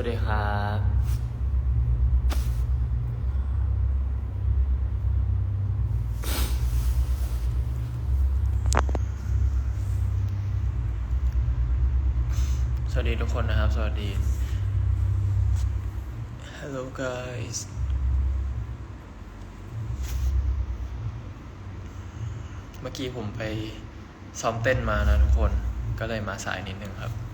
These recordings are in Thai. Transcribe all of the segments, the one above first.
สวัสดีครับ สวัสดีทุกคนนะครับ สวัสดี Hello guys เมื่อกี้ผมไปซ้อมเต้นมานะทุกคน ก็เลยมาสายนิดนึงครับ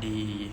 你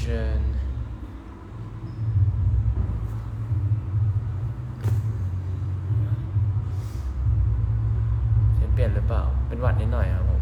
vision เสียงเปลี่ยนหรือเปล่า เป็นหวัดนิดหน่อยครับผม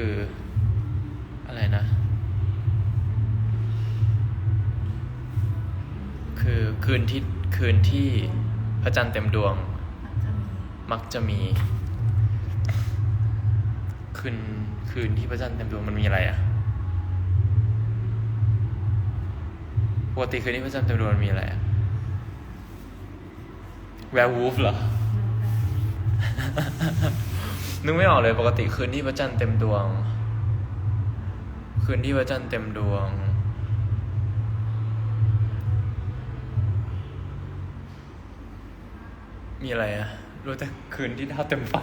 คืออะไรนะ คือคืนที่คืนที่พระจันทร์เต็มดวง มักจะมี คืนคืนที่พระจันทร์เต็มดวงมันมีอะไรอะปกติคืนที่พระจันทร์เต็มดวงมันมีอะไรอะแวร์วูฟเหรอ นึกไม่ออกเลยปกติคืนที่พระจันทร์เต็มดวง คืนที่พระจันทร์เต็มดวง มีอะไรอะรู้แต่คืนที่ดาวเต็มฟ้า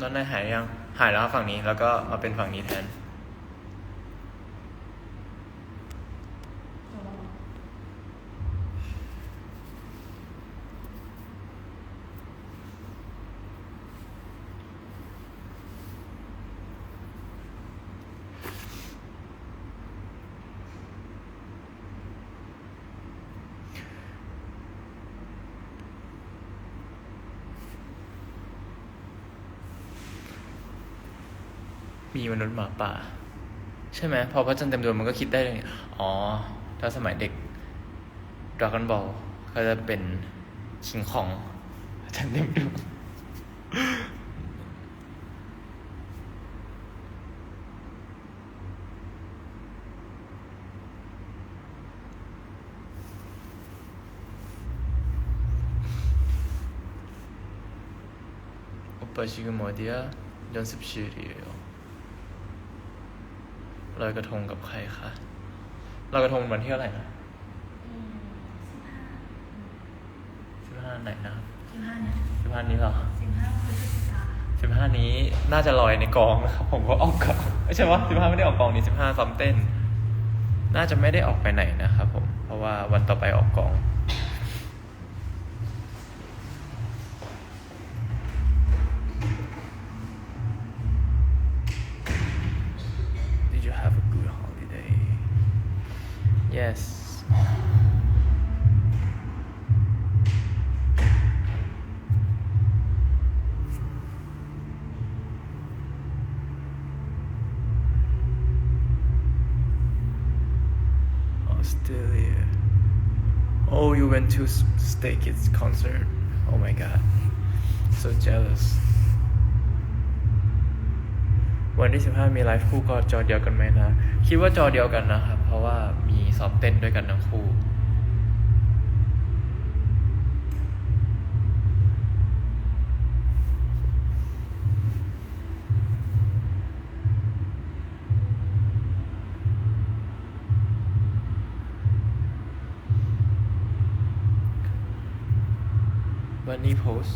นอนนายหายยัง หายแล้วฝั่งนี้แล้วก็มาเป็นฝั่งนี้แทน มีมนุษย์หมาป่า ใช่ไหมพอพระจันทร์เต็มดวงมันก็คิดได้เลยอ๋อ ถ้าสมัยเด็กดราก้อนบอลก็จะเป็นคิงของพระจันทร์เต็มดวง오빠 지금 어디야? 연습실이에요. ลอยกระทงกับใครคะลอยกระทงวันที่เท่าไหร่นะสิบห้าไหนนะครับสิบห้าเนี่ยสิบห้านี้เหรอสิบห้าพฤศจิกาสิบห้านี้น่าจะลอยในกองนะครับผมก็ออกกองไม่ใช่ว่าสิบห้าไม่ได้ออกกองนี่สิบห้าซ้อมเต้น น่าจะไม่ได้ออกไปไหนนะครับผม เพราะว่าวันต่อไปออกกอง Yes. Australia. Oh, you went to Stay Kids concert. Oh my god. So jealous. วันที่ 15 มีไลฟ์คู่ก็จอเดียวกันไหมนะ คิดว่าจอเดียวกันนะครับ ราะว่ามีซ้อมเต้นด้วยกันทั้งคู่ วันนี้โพส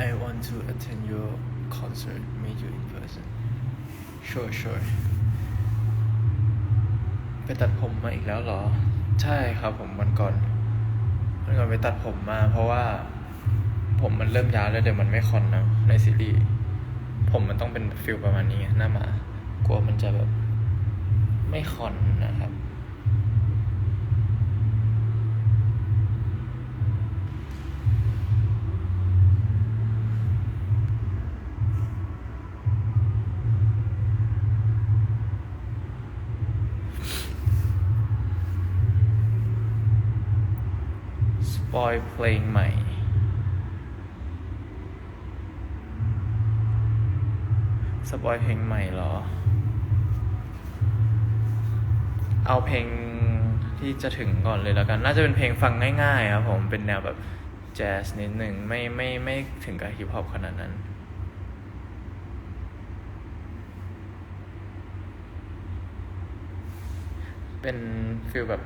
I want to attend your concert, meet you in person. Sure, sure. ไปตัดผมมาอีกแล้วเหรอ ใช่ครับผมวันก่อนวันก่อนไปตัดผมมา เพราะว่าผมมันเริ่มยาวแล้วเดี๋ยวมันไม่คอนนะในซีรีส์ผมมันต้องเป็นฟิลประมาณนี้หน้าหมากลัวมันจะแบบไม่คอนนะครับ ส ปอยเพลงใหม่ สปอยเพลงใหม่เหรอ เอาเพลงที่จะถึงก่อนเลยแล้วกัน น่าจะเป็นเพลงฟังง่ายๆครับผม เป็นแนวแบบแจ๊สนิดหนึ่งไม่ไม่ไม่ถึงกับฮิปฮอปขนาดนั้นเป็นฟิลแบบ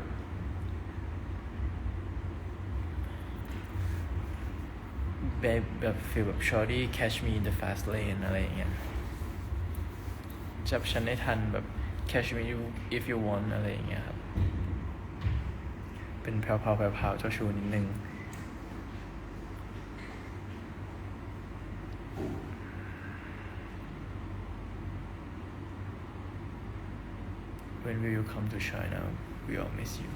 แบบแบบฟีลแบบ shorty catch me in the fast lane อะไรอย่างเงี้ยจับฉันได้ทันแบบ catch me you if you want อะไรอย่างเงี้ยครับ เป็นแผ่วๆแผ่วๆเจ้าชูนิดนึง When will you come to China? We all miss you.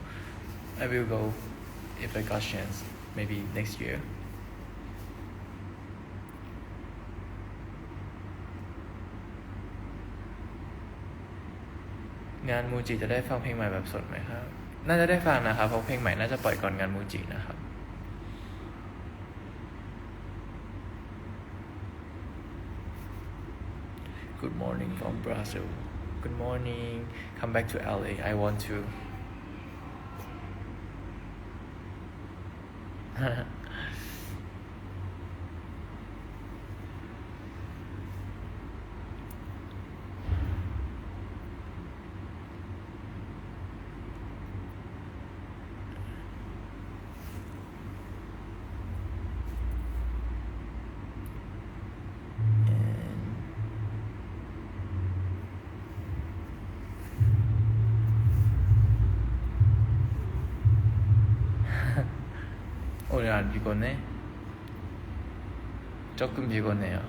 I will go if I got chance, maybe next year. งานมูจิจะได้ฟังเพลงใหม่แบบสดไหมครับ น่าจะได้ฟังนะครับเพราะเพลงใหม่น่าจะปล่อยก่อนงานมูจินะครับ Good morning from Brazil Good morning come back to LA I want to โอ้ย안 피곤해? 조금 피곤해요.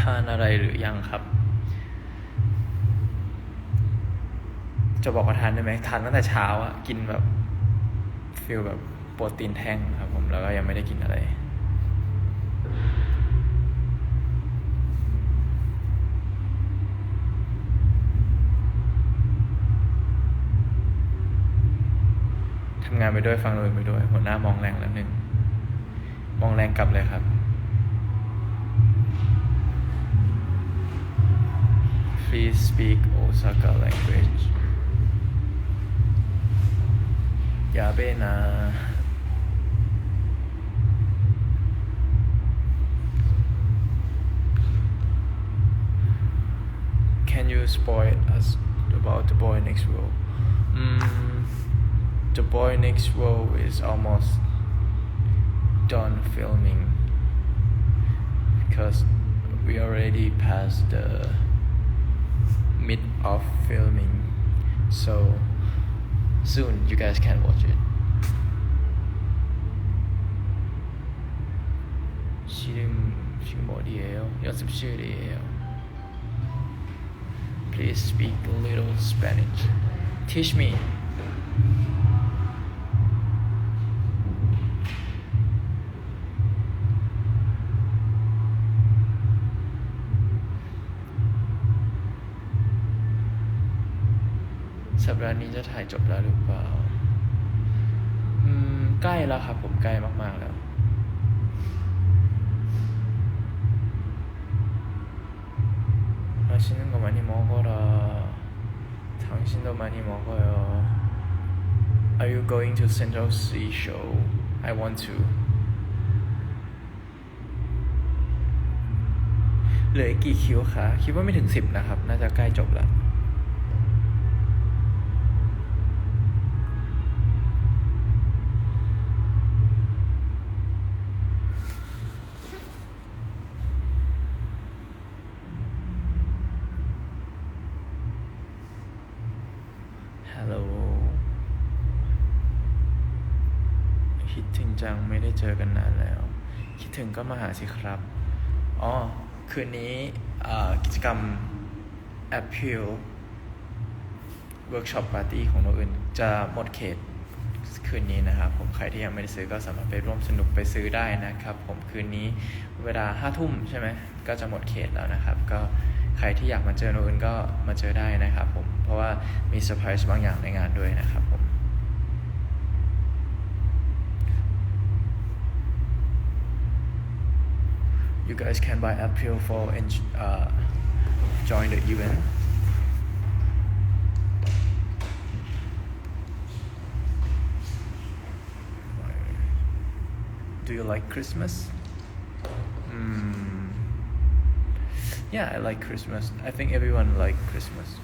ทานอะไรหรือยังครับ จะบอกว่าทานได้ไหมทานตั้งแต่เช้าอะกินแบบฟิลแบบโปรตีนแท่งครับผมแล้วก็ยังไม่ได้กินอะไร งานไปด้วยฟังเลยไปด้วย หัวหน้ามองแรงแล้วหนึ่ง มองแรงกลับเลยครับ Please speak Osaka language อย่าเบนะ Can you spoil us about the boy next row? Mm, the boy next row is almost done filming because we already passed the mid of filming so soon you guys can watch it 지금 지금 어디에요? 연습실이에요. Please speak a little Spanish. Teach me. สัปดาห์นี้จะถ่ายจบแล้วหรือเปล่า อืม ใกล้แล้วครับ ผมใกล้มากๆแล้ว 맛있는 거 많이 먹어라. 당신도 많이 먹어요. Are you going to Central Sea Show? I want to. เหลืออีกกี่คิวคะ คิดว่าไม่ถึงสิบนะครับ น่าจะใกล้จบแล้ว ฮัลโหล คิดถึงจังไม่ได้เจอกันนานแล้ว คิดถึงก็มาหาสิครับ อ๋อ คืนนี้กิจกรรม Appeal Workshop Party ของโนอื่น จะหมดเขตคืนนี้นะครับผมใครที่ยังไม่ได้ซื้อก็สามารถไปร่วมสนุกไปซื้อได้นะครับ ผมคืนนี้เวลาห้าทุ่มใช่ไหมก็จะหมดเขตแล้วนะครับ ก็ใครที่อยากมาเจอโนอื่นก็มาเจอได้นะครับผม ราะว่ามีเซอร์ไพรส์บางอย่างในงานด้วยนะครับผม you guys can buy April for and uh, join the event. Do you like Christmas? Mm. Yeah, I like Christmas. I think everyone like Christmas.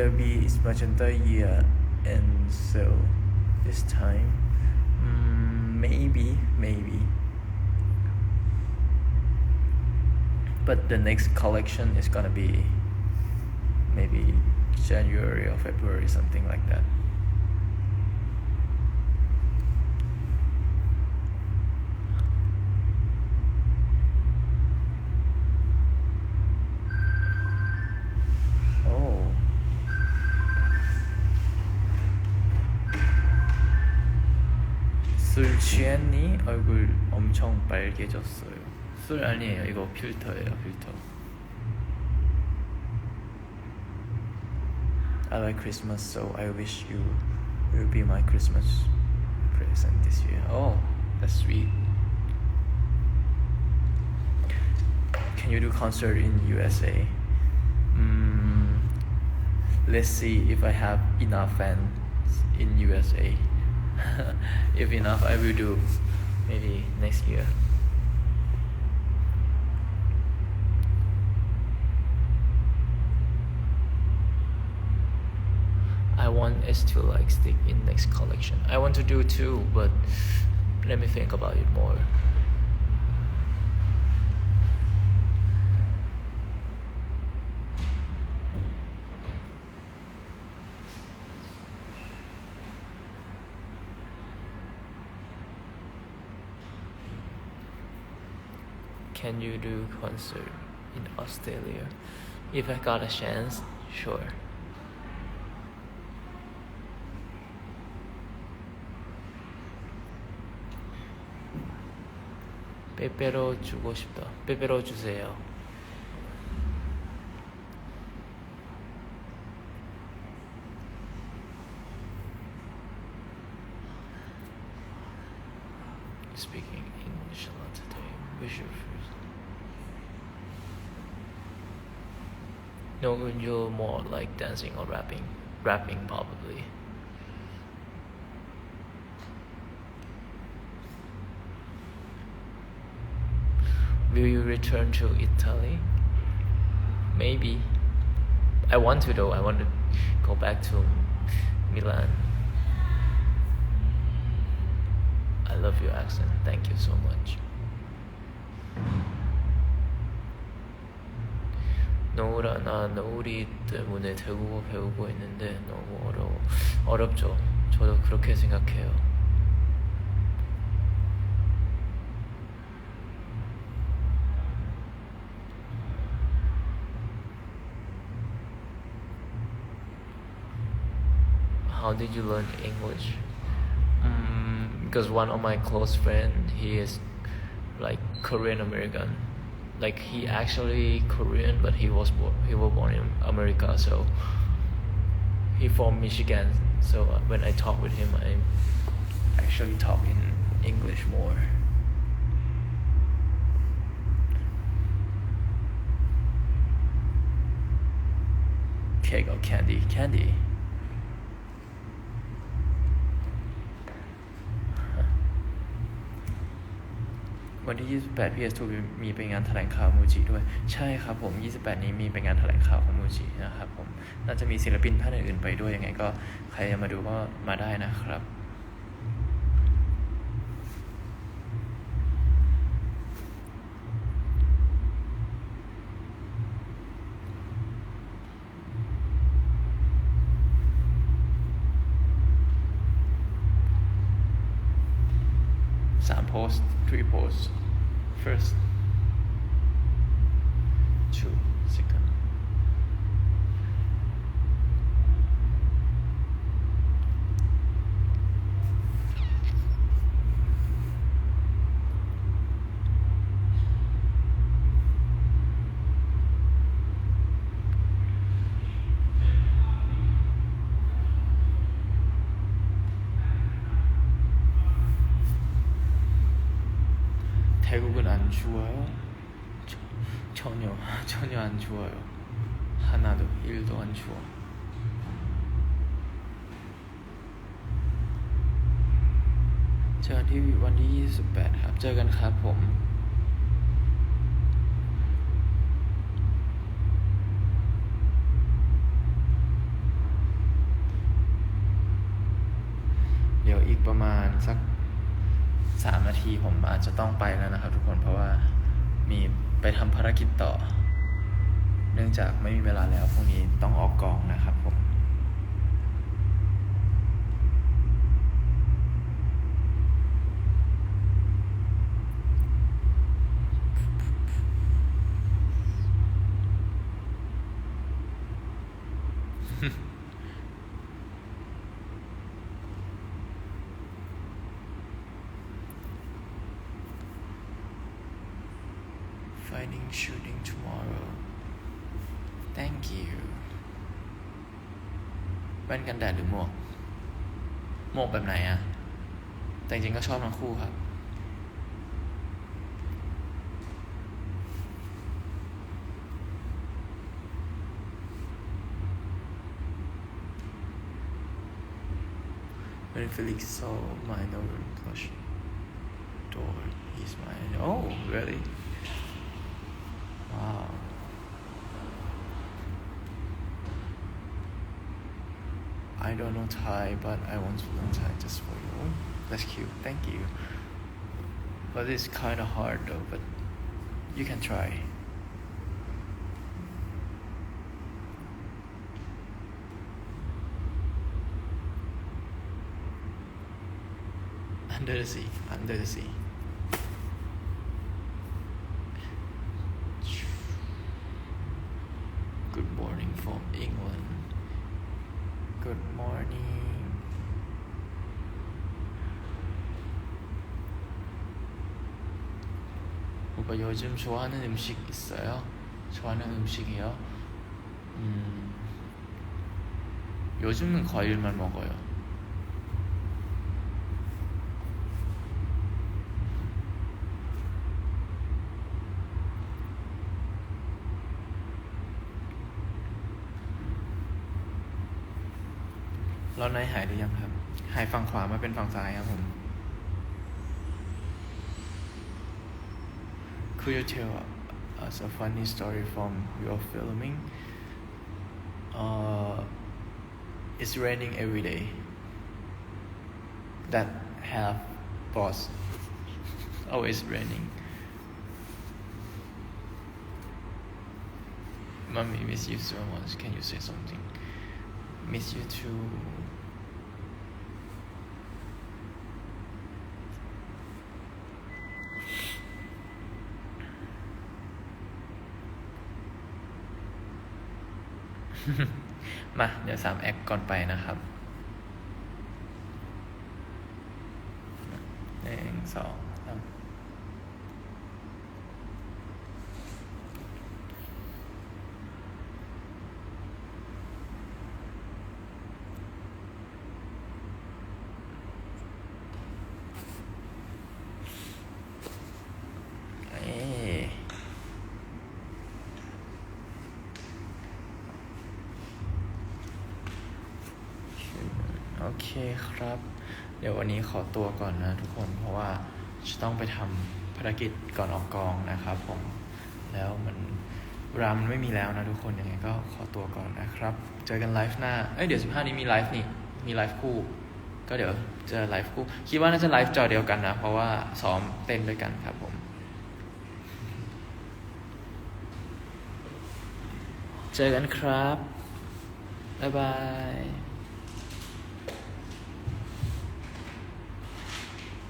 There be magenta year and so this time? Mm, maybe, maybe. But the next collection is gonna be maybe January or February, something like that. 취했니? 얼굴 엄청 빨개졌어요. 술 아니에요. 이거 필터예요, 필터. I like Christmas, so I wish you will be my Christmas present this year. Oh, that's sweet. Can you do concert in USA? Mm, let's see if I have enough fans in USA. if enough, I will do maybe next year. I want us to like stick in next collection. I want to do too, but let me think about it more. Can you do concert in Australia? If I got a chance, sure. 빼빼로 주고 싶다. 빼빼로 주세요. Speaking English a lot today. Wish you first. No, you're more like dancing or rapping. Rapping probably. Will you return to Italy? Maybe. I want to though. I want to go back to Milan. Love your accent. Thank you so much. 노우라 나 노우리 때문에 태국어 배우고 있는데 너무 어려워 어렵죠. 저도 그렇게 생각해요. How did you learn English? Because one of my close friend, he is like Korean American. Like he actually Korean, but he was born, he was born in America. So he from Michigan. So uh, when I talk with him, I actually talk in English more. Cake or candy? Candy. วันที่ 28 PS2 มีไปงานแถลงข่าวมูจิด้วย ใช่ครับผม 28 นี้มีไปงานแถลงข่าวของมูจินะครับผม น่าจะมีศิลปินท่านอื่นๆไปด้วยยังไงก็ใครจะมาดูก็มาได้นะครับ 안 추워요? 저, 전혀 전혀 안 추워요. 하나도 1도 안 추워. 저กันที่วันที่ 28 ครับ เจอกันครับผม เดี๋ยวอีกประมาณสัก สามนาทีผมอาจจะต้องไปแล้วนะครับ ทุกคนเพราะว่ามีไปทำภารกิจต่อ เนื่องจากไม่มีเวลาแล้วพรุ่งนี้ต้องออกกองนะครับผม Finding shooting tomorrow Thank you แว่นกันแดดหรือหมวก หมวกแบบไหนอะแต่จริงๆก็ชอบทั้งคู่ครับ When Felix saw my Northern plush door, he smiled. Oh, really? I don't know Thai, but I want to learn Thai just for you. That's cute. Thank you. But it's kind of hard though, but you can try. Under the sea, under the sea. From England. Good morning. 오빠 요즘 좋아하는 음식 있어요? 좋아하는 음식이요? 음, 요즘은 과일만 먹어요. อนนี้หายหรือยังครับ หายฝั่งขวามาเป็นฝั่งซ้ายครับผม Could you tell us a funny story from your filming? Uh, it's raining every day. That half boss. Always raining. Mommy miss you so much. Can you say something? Miss you too. มา เดี๋ยวสามแอคก่อนไปนะครับหนึ่งสองสามเอ้ย โอ เคครับ เดี๋ยววันนี้ขอตัวก่อนนะทุกคนเพราะว่าจะต้องไปทำภารกิจก่อนออกกองนะครับผมแล้วมันเวลามันไม่มีแล้วนะทุกคนยังไงก็ขอตัวก่อนนะครับ เจอกันไลฟ์หน้า เอ้ยเดี๋ยว 15 นี้มีไลฟ์นี่ มีไลฟ์คู่ ก็เดี๋ยวเจอไลฟ์คู่ คิดว่าน่าจะไลฟ์จอเดียวกันนะ เพราะว่าซ้อมเต้นด้วยกันครับผม เจอกันครับ บ๊ายบาย